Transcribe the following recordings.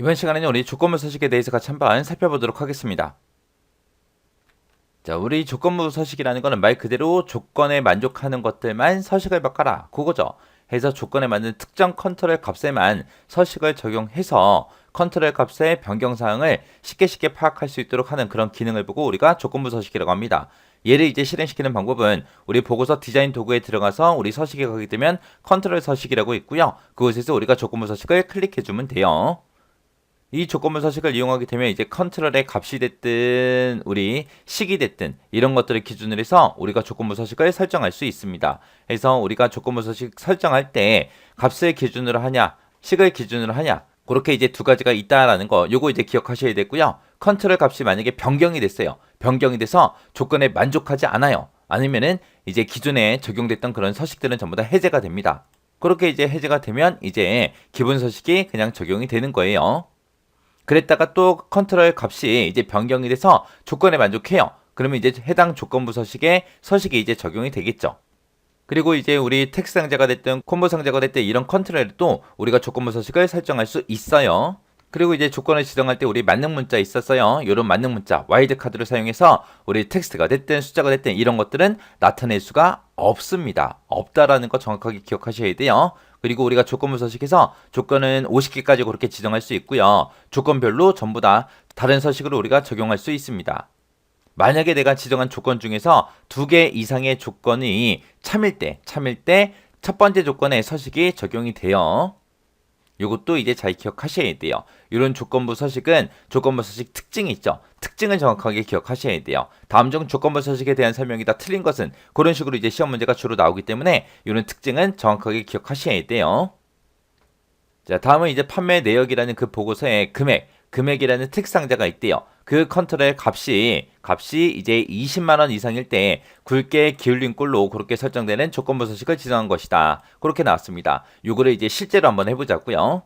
이번 시간에는 우리 조건부 서식에 대해서 같이 한번 살펴보도록 하겠습니다. 자, 우리 조건부 서식이라는 거는 말 그대로 조건에 만족하는 것들만 서식을 바꿔라. 그거죠. 해서 조건에 맞는 특정 컨트롤 값에만 서식을 적용해서 컨트롤 값의 변경 사항을 쉽게 쉽게 파악할 수 있도록 하는 그런 기능을 보고 우리가 조건부 서식이라고 합니다. 얘를 이제 실행시키는 방법은 우리 보고서 디자인 도구에 들어가서 우리 서식에 가게 되면 컨트롤 서식이라고 있고요. 그곳에서 우리가 조건부 서식을 클릭해 주면 돼요. 이 조건부 서식을 이용하게 되면 이제 컨트롤의 값이 됐든 우리 식이 됐든 이런 것들을 기준으로 해서 우리가 조건부 서식을 설정할 수 있습니다. 그래서 우리가 조건부 서식 설정할 때 값을 기준으로 하냐, 식을 기준으로 하냐, 그렇게 이제 두 가지가 있다라는 거 요거 이제 기억하셔야 되고요. 컨트롤 값이 만약에 변경이 됐어요. 변경이 돼서 조건에 만족하지 않아요. 아니면은 이제 기존에 적용됐던 그런 서식들은 전부 다 해제가 됩니다. 그렇게 이제 해제가 되면 이제 기본 서식이 그냥 적용이 되는 거예요. 그랬다가 또 컨트롤 값이 이제 변경이 돼서 조건에 만족해요. 그러면 이제 해당 조건부 서식에 서식이 이제 적용이 되겠죠. 그리고 이제 우리 텍스트 상자가 됐든 콤보 상자가 됐든 이런 컨트롤에도 우리가 조건부 서식을 설정할 수 있어요. 그리고 이제 조건을 지정할 때 우리 만능 문자 있었어요. 이런 만능 문자 와이드 카드를 사용해서 우리 텍스트가 됐든 숫자가 됐든 이런 것들은 나타낼 수가 없습니다. 없다라는 거 정확하게 기억하셔야 돼요. 그리고 우리가 조건부 서식에서 조건은 50개까지 그렇게 지정할 수 있고요. 조건별로 전부 다 다른 서식으로 우리가 적용할 수 있습니다. 만약에 내가 지정한 조건 중에서 두 개 이상의 조건이 참일 때, 참일 때 첫 번째 조건에 서식이 적용이 돼요. 이것도 이제 잘 기억하셔야 돼요. 이런 조건부 서식은 조건부 서식 특징이 있죠. 특징을 정확하게 기억하셔야 돼요. 다음 중 조건부 서식에 대한 설명이 다 틀린 것은 그런 식으로 이제 시험 문제가 주로 나오기 때문에 이런 특징은 정확하게 기억하셔야 돼요. 자, 다음은 이제 판매 내역이라는 그 보고서에 금액, 금액이라는 특상자가 있대요. 그 컨트롤 값이 값이 이제 20만 원 이상일 때 굵게 기울린 꼴로 그렇게 설정되는 조건부 서식을 지정한 것이다. 그렇게 나왔습니다. 요거를 이제 실제로 한번 해보자고요.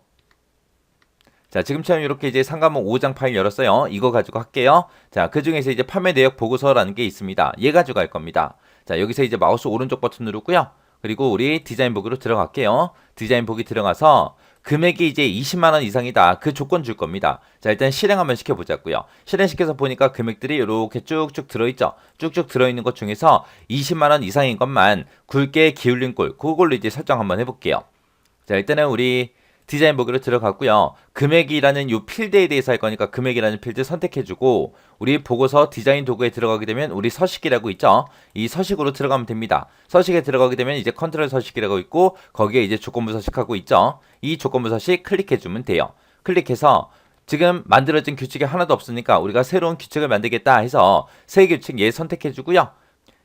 자, 지금처럼 이렇게 이제 상가목 5장 파일 열었어요. 이거 가지고 할게요. 자, 그 중에서 이제 판매 내역 보고서라는 게 있습니다. 얘 가지고 할 겁니다. 자, 여기서 이제 마우스 오른쪽 버튼 누르고요. 그리고 우리 디자인 보기로 들어갈게요. 디자인 보기 들어가서 금액이 이제 20만 원 이상이다. 그 조건 줄 겁니다. 자, 일단 실행 한번 시켜 보자고요. 실행시켜서 보니까 금액들이 이렇게 쭉쭉 들어 있죠. 쭉쭉 들어 있는 것 중에서 20만 원 이상인 것만 굵게 기울린 꼴, 그걸로 이제 설정 한번 해 볼게요. 자, 일단은 우리 디자인 보기로 들어갔고요. 금액이라는 이 필드에 대해서 할 거니까 금액이라는 필드 선택해주고 우리 보고서 디자인 도구에 들어가게 되면 우리 서식이라고 있죠. 이 서식으로 들어가면 됩니다. 서식에 들어가게 되면 이제 컨트롤 서식이라고 있고 거기에 이제 조건부 서식하고 있죠. 이 조건부 서식 클릭해주면 돼요. 클릭해서 지금 만들어진 규칙이 하나도 없으니까 우리가 새로운 규칙을 만들겠다 해서 새 규칙 얘 선택해주고요.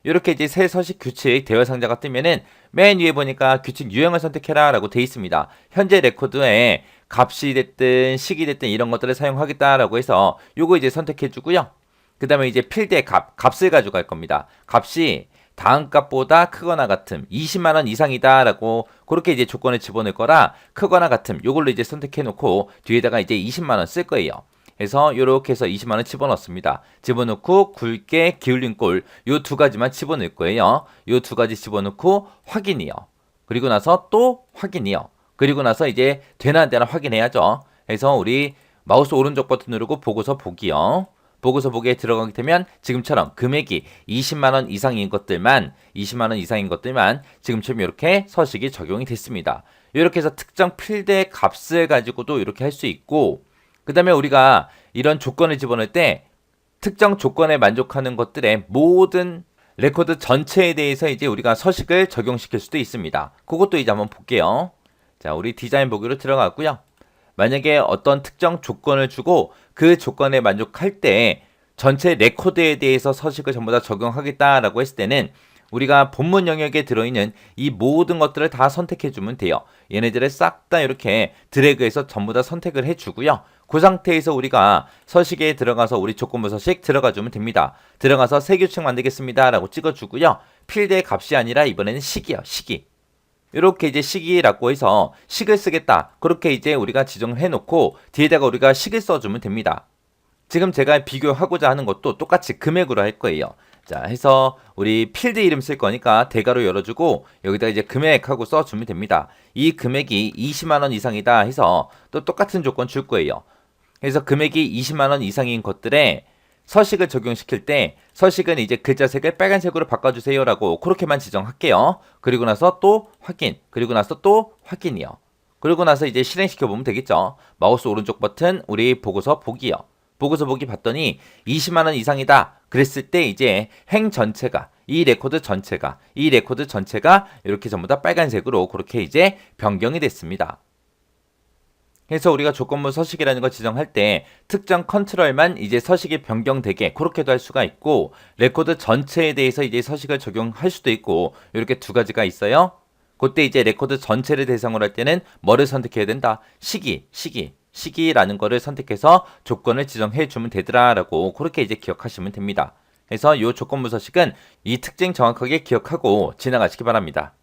이렇게 이제 새 서식 규칙 대화 상자가 뜨면은 맨 위에 보니까 규칙 유형을 선택해라 라고 돼 있습니다. 현재 레코드에 값이 됐든 식이 됐든 이런 것들을 사용하겠다라고 해서 요거 이제 선택해 주고요. 그 다음에 이제 필드의 값, 값을 가져갈 겁니다. 값이 다음 값보다 크거나 같음 20만원 이상이다 라고 그렇게 이제 조건을 집어넣을 거라 크거나 같음 요걸로 이제 선택해 놓고 뒤에다가 이제 20만원 쓸 거예요. 해서 이렇게 해서 20만 원 집어넣습니다. 집어넣고 굵게 기울린 꼴요 두 가지만 집어넣을 거예요. 요 두 가지 집어넣고 확인이요. 그리고 나서 또 확인이요. 그리고 나서 이제 되나 안 되나 확인해야죠. 해서 우리 마우스 오른쪽 버튼 누르고 보고서 보기요. 보고서 보기에 들어가게 되면 지금처럼 금액이 20만 원 이상인 것들만 20만 원 이상인 것들만 지금처럼 이렇게 서식이 적용이 됐습니다. 이렇게 해서 특정 필드의 값을 가지고도 이렇게 할 수 있고 그 다음에 우리가 이런 조건을 집어넣을 때 특정 조건에 만족하는 것들의 모든 레코드 전체에 대해서 이제 우리가 서식을 적용시킬 수도 있습니다. 그것도 이제 한번 볼게요. 자, 우리 디자인 보기로 들어갔고요. 만약에 어떤 특정 조건을 주고 그 조건에 만족할 때 전체 레코드에 대해서 서식을 전부 다 적용하겠다라고 했을 때는 우리가 본문 영역에 들어있는 이 모든 것들을 다 선택해 주면 돼요. 얘네들을 싹 다 이렇게 드래그해서 전부 다 선택을 해 주고요. 그 상태에서 우리가 서식에 들어가서 우리 조건부 서식 들어가 주면 됩니다. 들어가서 새 규칙 만들겠습니다. 라고 찍어 주고요. 필드의 값이 아니라 이번에는 식이요. 식이. 이렇게 이제 식이라고 해서 식을 쓰겠다. 그렇게 이제 우리가 지정을 해놓고 뒤에다가 우리가 식을 써주면 됩니다. 지금 제가 비교하고자 하는 것도 똑같이 금액으로 할 거예요. 자, 해서 우리 필드 이름 쓸 거니까 대괄호 열어주고 여기다 이제 금액하고 써주면 됩니다. 이 금액이 20만 원 이상이다 해서 또 똑같은 조건 줄 거예요. 그래서 금액이 20만 원 이상인 것들에 서식을 적용시킬 때 서식은 이제 글자색을 빨간색으로 바꿔주세요라고 그렇게만 지정할게요. 그리고 나서 또 확인, 그리고 나서 또 확인이요. 그리고 나서 이제 실행시켜 보면 되겠죠. 마우스 오른쪽 버튼 우리 보고서 보기요. 보고서 보기 봤더니 20만 원 이상이다. 그랬을 때 이제 행 전체가 이 레코드 전체가 이 레코드 전체가 이렇게 전부 다 빨간색으로 그렇게 이제 변경이 됐습니다. 그래서 우리가 조건부 서식이라는 걸 지정할 때 특정 컨트롤만 이제 서식이 변경되게 그렇게도 할 수가 있고 레코드 전체에 대해서 이제 서식을 적용할 수도 있고 이렇게 두 가지가 있어요. 그때 이제 레코드 전체를 대상으로 할 때는 뭐를 선택해야 된다? 시기, 시기, 시기라는 거를 선택해서 조건을 지정해 주면 되더라라고 그렇게 이제 기억하시면 됩니다. 그래서 이 조건부 서식은 이 특징 정확하게 기억하고 지나가시기 바랍니다.